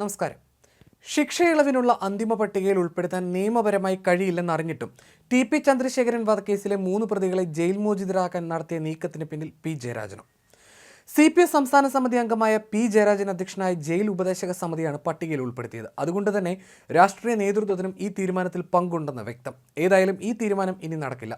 നമസ്കാരം. ശിക്ഷയിളവിനുള്ള അന്തിമ പട്ടികയിൽ ഉൾപ്പെടുത്താൻ നിയമപരമായി കഴിയില്ലെന്നറിഞ്ഞിട്ടും ടി പി ചന്ദ്രശേഖരൻ വധക്കേസിലെ മൂന്ന് പ്രതികളെ ജയിൽ മോചിതരാക്കാൻ നടത്തിയ നീക്കത്തിന് പിന്നിൽ പി ജയരാജനും. സി പി എസ് സംസ്ഥാന സമിതി അംഗമായ പി ജയരാജൻ അധ്യക്ഷനായ ജയിൽ ഉപദേശക സമിതിയാണ് പട്ടികയിൽ ഉൾപ്പെടുത്തിയത്. അതുകൊണ്ട് തന്നെ രാഷ്ട്രീയ നേതൃത്വത്തിനും ഈ തീരുമാനത്തിൽ പങ്കുണ്ടെന്ന് വ്യക്തം. ഏതായാലും ഈ തീരുമാനം ഇനി നടക്കില്ല.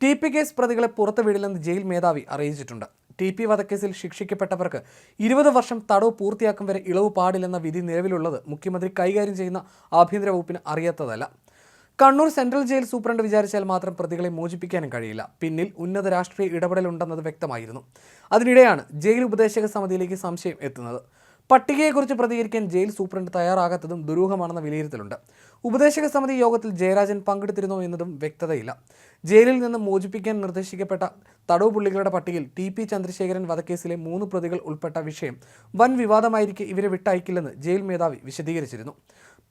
ടി പി കേസ് പ്രതികളെ പുറത്തുവിടില്ലെന്ന് ജയിൽ മേധാവി അറിയിച്ചിട്ടുണ്ട്. ടി പി വധക്കേസിൽ ശിക്ഷിക്കപ്പെട്ടവർക്ക് ഇരുപത് വർഷം തടവ് പൂർത്തിയാക്കും വരെ ഇളവ് പാടില്ലെന്ന വിധി നിലവിലുള്ളത് മുഖ്യമന്ത്രി കൈകാര്യം ചെയ്യുന്ന ആഭ്യന്തര വകുപ്പിന് അറിയാത്തതല്ല. കണ്ണൂർ സെൻട്രൽ ജയിൽ സൂപ്രണ്ട് വിചാരിച്ചാൽ മാത്രം പ്രതികളെ മോചിപ്പിക്കാനും കഴിയില്ല. പിന്നിൽ ഉന്നത രാഷ്ട്രീയ ഇടപെടലുണ്ടെന്നത് വ്യക്തമായിരുന്നു. അതിനിടെയാണ് ജയിൽ ഉപദേശക സമിതിയിലേക്ക് സംശയം എത്തുന്നത്. പട്ടികയെക്കുറിച്ച് പ്രതികരിക്കാൻ ജയിൽ സൂപ്രണ്ട് തയ്യാറാകാത്തതും ദുരൂഹമാണെന്ന വിലയിരുത്തലുണ്ട്. ഉപദേശക സമിതി യോഗത്തിൽ ജയരാജൻ പങ്കെടുത്തിരുന്നോ എന്നതും വ്യക്തതയില്ല. ജയിലിൽ നിന്ന് മോചിപ്പിക്കാൻ നിർദ്ദേശിക്കപ്പെട്ട തടവ് പുള്ളികളുടെ പട്ടികയിൽ ടി പി ചന്ദ്രശേഖരൻ വധക്കേസിലെ മൂന്ന് പ്രതികൾ ഉൾപ്പെട്ട വിഷയം വൻ വിവാദമായിരിക്കെ ഇവരെ വിട്ടയക്കില്ലെന്ന് ജയിൽ മേധാവി വിശദീകരിച്ചിരുന്നു.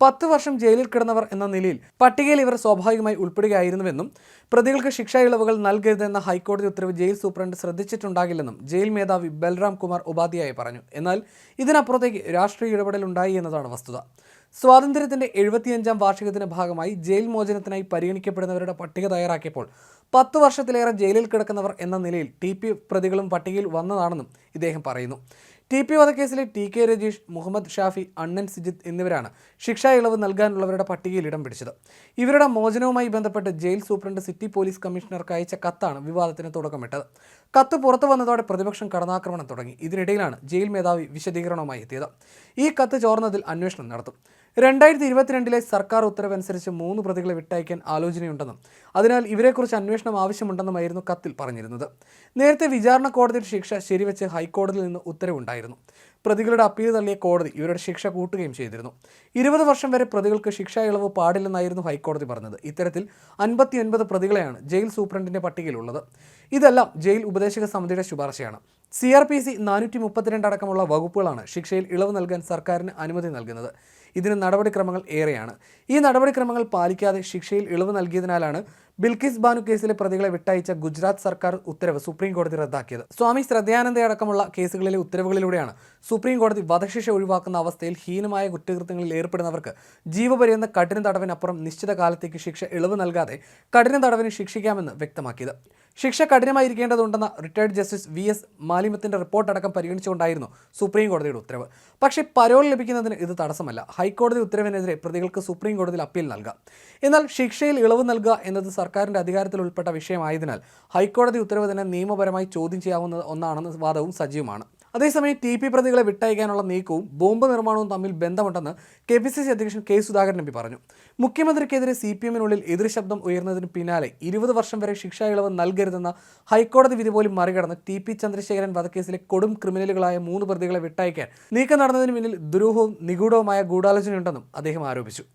പത്ത് വർഷം ജയിലിൽ കിടന്നവർ എന്ന നിലയിൽ പട്ടികയിൽ ഇവർ സ്വാഭാവികമായി ഉൾപ്പെടുകയായിരുന്നുവെന്നും പ്രതികൾക്ക് ശിക്ഷാ ഇളവുകൾ നൽകരുതെന്ന ഹൈക്കോടതി ഉത്തരവ് ജയിൽ സൂപ്രണ്ട് ശ്രദ്ധിച്ചിട്ടുണ്ടാകില്ലെന്നും ജയിൽ മേധാവി ബൽറാം കുമാർ ഉപാധ്യായ പറഞ്ഞു. എന്നാൽ ഇതിനപ്പുറത്തേക്ക് രാഷ്ട്രീയ ഇടപെടൽ ഉണ്ടായി എന്നതാണ് വസ്തുത. സ്വാതന്ത്ര്യത്തിന്റെ എഴുപത്തിയഞ്ചാം വാർഷികത്തിന്റെ ഭാഗമായി ജയിൽ മോചനത്തിനായി പരിഗണിക്കപ്പെടുന്നവരുടെ പട്ടിക തയ്യാറാക്കിയപ്പോൾ പത്ത് വർഷത്തിലേറെ ജയിലിൽ കിടക്കുന്നവർ എന്ന നിലയിൽ ടി പി പ്രതികളും പട്ടികയിൽ വന്നതാണെന്നും ഇദ്ദേഹം പറയുന്നു. ടി പി വധക്കേസിലെ ടി കെ രജീഷ് മുഹമ്മദ് ഷാഫി അണ്ണൻ സിജിത്ത് എന്നിവരാണ് ശിക്ഷാ ഇളവ് നൽകാനുള്ളവരുടെ പട്ടികയിൽ ഇടം പിടിച്ചത്. ഇവരുടെ മോചനവുമായി ബന്ധപ്പെട്ട് ജയിൽ സൂപ്രണ്ട് സിറ്റി പോലീസ് കമ്മീഷണർക്ക് അയച്ച കത്താണ് വിവാദത്തിന് തുടക്കമിട്ടത്. കത്ത് പുറത്തു വന്നതോടെ പ്രതിപക്ഷം കടന്നാക്രമണം തുടങ്ങി. ഇതിനിടയിലാണ് ജയിൽ മേധാവി വിശദീകരണവുമായി എത്തിയത്. ഈ കത്ത് ചോർന്നതിൽ അന്വേഷണം നടത്തും. രണ്ടായിരത്തി ഇരുപത്തിരണ്ടിലെ സർക്കാർ ഉത്തരവനുസരിച്ച് മൂന്ന് പ്രതികളെ വിട്ടയക്കാൻ ആലോചനയുണ്ടെന്നും അതിനാൽ ഇവരെക്കുറിച്ച് അന്വേഷണം ആവശ്യമുണ്ടെന്നുമായിരുന്നു കത്തിൽ പറഞ്ഞിരുന്നത്. നേരത്തെ വിചാരണ കോടതിയുടെ ശിക്ഷ ശരിവെച്ച് ഹൈക്കോടതിയിൽ നിന്ന് ഉത്തരവുണ്ടായിരുന്നു. പ്രതികളുടെ അപ്പീൽ തള്ളിയ കോടതി ഇവരുടെ ശിക്ഷ കൂട്ടുകയും ചെയ്തിരുന്നു. ഇരുപത് വർഷം വരെ പ്രതികൾക്ക് ശിക്ഷാ ഇളവ് പാടില്ലെന്നായിരുന്നു ഹൈക്കോടതി പറഞ്ഞത്. ഇത്തരത്തിൽ അൻപത്തിയൊൻപത് പ്രതികളെയാണ് ജയിൽ സൂപ്രണ്ടിന്റെ പട്ടികയിലുള്ളത്. ഇതെല്ലാം ജയിൽ ഉപദേശക സമിതിയുടെ ശുപാർശയാണ്. സി ആർ പി സി നാനൂറ്റി മുപ്പത്തിരണ്ട് അടക്കമുള്ള വകുപ്പുകളാണ് ശിക്ഷയിൽ ഇളവ് നൽകാൻ സർക്കാരിന് അനുമതി നൽകുന്നത്. ഇതിന് നടപടിക്രമങ്ങൾ ഏറെയാണ്. ഈ നടപടിക്രമങ്ങൾ പാലിക്കാതെ ശിക്ഷയിൽ ഇളവ് നൽകിയതിനാലാണ് ബിൽക്കിസ് ബാനു കേസിലെ പ്രതികളെ വിട്ടയച്ച ഗുജറാത്ത് സർക്കാർ ഉത്തരവ് സുപ്രീം കോടതി റദ്ദാക്കിയത്. സ്വാമി ശ്രദ്ധയാനന്ദയടക്കമുള്ള കേസുകളിലെ ഉത്തരവുകളിലൂടെയാണ് സുപ്രീം കോടതി വധശിക്ഷ ഒഴിവാക്കുന്ന അവസ്ഥയിൽ ഹീനമായ കുറ്റകൃത്യങ്ങളിൽ ഏർപ്പെടുന്നവർക്ക് ജീവപര്യന്ത കഠിന തടവിനപ്പുറം നിശ്ചിത കാലത്തേക്ക് ശിക്ഷ ഇളവ് നൽകാതെ കഠിന തടവിന് ശിക്ഷിക്കാമെന്ന് വ്യക്തമാക്കിയത്. ശിക്ഷ കഠിനമായിരിക്കേണ്ടതുണ്ടെന്ന റിട്ടയർഡ് ജസ്റ്റിസ് വി എസ് മാലിമത്തിന്റെ റിപ്പോർട്ട് അടക്കം പരിഗണിച്ചുകൊണ്ടായിരുന്നു സുപ്രീം കോടതിയുടെ ഉത്തരവ്. പക്ഷേ പരോൾ ലഭിക്കുന്നതിന് ഇത് തടസ്സമല്ല. ഹൈക്കോടതി ഉത്തരവിനെതിരെ പ്രതികൾക്ക് സുപ്രീം കോടതിയിൽ അപ്പീൽ നൽകാം. എന്നാൽ ശിക്ഷയിൽ ഇളവ് നൽകുക എന്നത് സർക്കാരിന്റെ അധികാരത്തിൽ ഉൾപ്പെട്ട വിഷയമായതിനാൽ ഹൈക്കോടതി ഉത്തരവ് തന്നെ നിയമപരമായി ചോദ്യം ചെയ്യാവുന്ന ഒന്നാണെന്ന വാദവും സജീവമാണ്. അതേസമയം ടി പി പ്രതികളെ വിട്ടയക്കാനുള്ള നീക്കവും ബോംബ് നിർമ്മാണവും തമ്മിൽ ബന്ധമുണ്ടെന്ന് കെ പി സി സി അധ്യക്ഷൻ കെ സുധാകരൻ എം പി പറഞ്ഞു. മുഖ്യമന്ത്രിക്കെതിരെ സി പി എമ്മിനുള്ളിൽ എതിർ ശബ്ദം ഉയർന്നതിന് പിന്നാലെ ഇരുപത് വർഷം വരെ ശിക്ഷാ ഇളവ് നൽകരുതെന്ന ഹൈക്കോടതി വിധി പോലും മറികടന്ന് ടി പി ചന്ദ്രശേഖരൻ വധക്കേസിലെ കൊടും ക്രിമിനലുകളായ മൂന്ന് പ്രതികളെ വിട്ടയക്കാൻ നീക്കം നടന്നതിന് പിന്നിൽ ദുരൂഹവും നിഗൂഢവുമായ ഗൂഢാലോചനയുണ്ടെന്നും അദ്ദേഹം ആരോപിച്ചു.